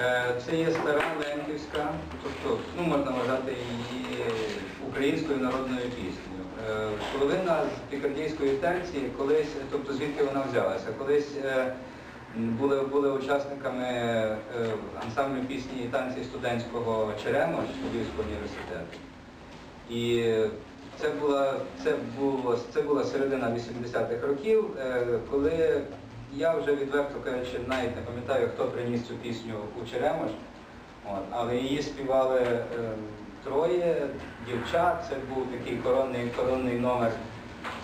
Е, Це є стара Лемківська, тобто ну, можна вважати її українською народною піснею. Е, Половина з пікардійської терції колись, тобто звідки вона взялася, колись е, були, були учасниками е, ансамблю пісні і танці студентського Черемош Львівського університету. І це була, це було, це була середина 80-х років, е, коли я вже відверто кажучи, навіть не пам'ятаю, хто приніс цю пісню у Черемош, От, але її співали е, троє дівчат, це був такий коронний, коронний номер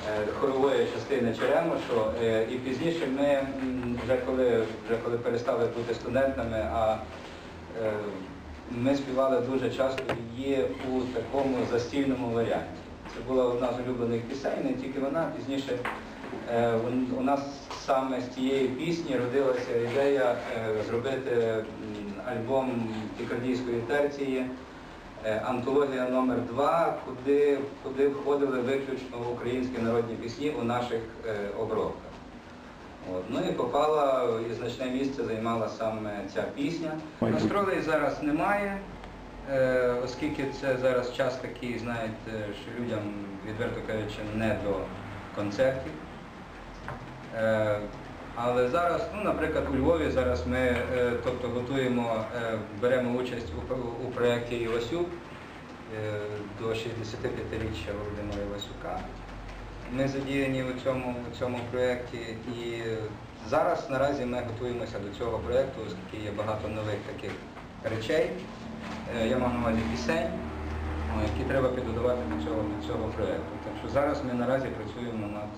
е, хорової частини Черемошу. Е, і пізніше ми, вже коли, вже коли перестали бути студентами, а е, ми співали дуже часто її у такому застільному варіанті. Це була одна з улюблених пісень, не тільки вона. Пізніше у- у нас саме з цієї пісні родилася ідея е, зробити альбом пікардійської терції. е, Антологія номер 2 куди, куди входили виключно українські народні пісні у наших е, обробках. От. Ну і попала і значне місце займала саме ця пісня. Настролей зараз немає, е, оскільки це зараз час такий, знаєте, що людям, відверто кажучи, не до концертів. Е, Але зараз, ну, наприклад, у Львові зараз ми е, тобто, готуємо, е, беремо участь у, у проєкті Івасюк до 65-річчя Володимира Івасюка. Ми задіяні у цьому, у цьому проєкті і зараз наразі ми готуємося до цього проєкту, оскільки є багато нових таких речей. Я маю на увазі пісень, які треба підготувати до цього, до цього проєкту. Так що зараз ми наразі працюємо над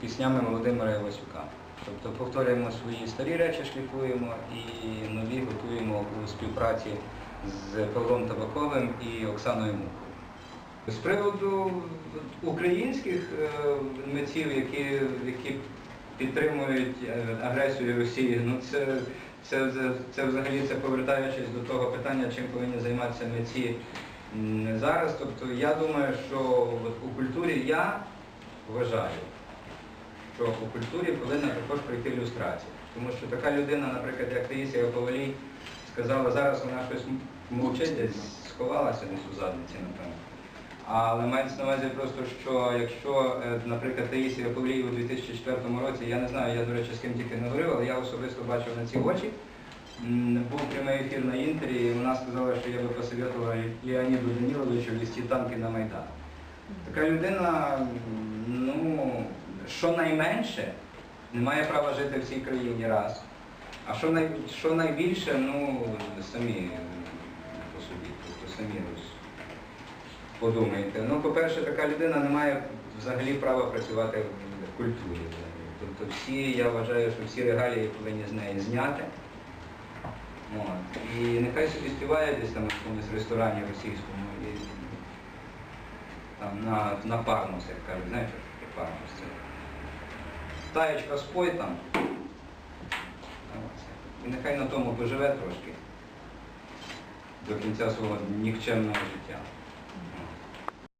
піснями Володимира Івасюка. Тобто повторюємо свої старі речі, шліфуємо і нові готуємо у співпраці з Павлом Табаковим і Оксаною Мухою. З приводу українських е, митців, які, які підтримують е, агресію Росії, ну це, це, це взагалі це повертаючись до того питання, чим повинні займатися митці зараз. Тобто я думаю, що у культурі я вважаю, що у культурі повинна також прийти люстрація. Тому що така людина, наприклад, як Таїсія Павлій, сказала, зараз вона щось мовчить, десь сховалася десь у задниці, напевно. Але мається на увазі просто, що якщо, е, наприклад, Таїсія Павлій у 2004 році, я не знаю, я, до речі, з ким тільки не говорив, але я особисто бачив на ці очі, був прямий ефір на інтері, і вона сказала, що я би посоветувала Леоніду Даніловичу вести танки на Майдан. Така людина, ну, щонайменше, не має права жити в цій країні раз. А що, най, що найбільше, ну, самі по собі, тобто самі подумайте. Ну, по-перше, така людина не має взагалі права працювати в культурі. Тобто всі, я вважаю, що всі регалії повинні з неї зняти. От. І нехай собі співає десь там в якомусь ресторані російському і там на, на парнус, як кажуть, знаєте, парнус? Це таєчка спой там. І нехай на тому поживе трошки до кінця свого нікчемного життя.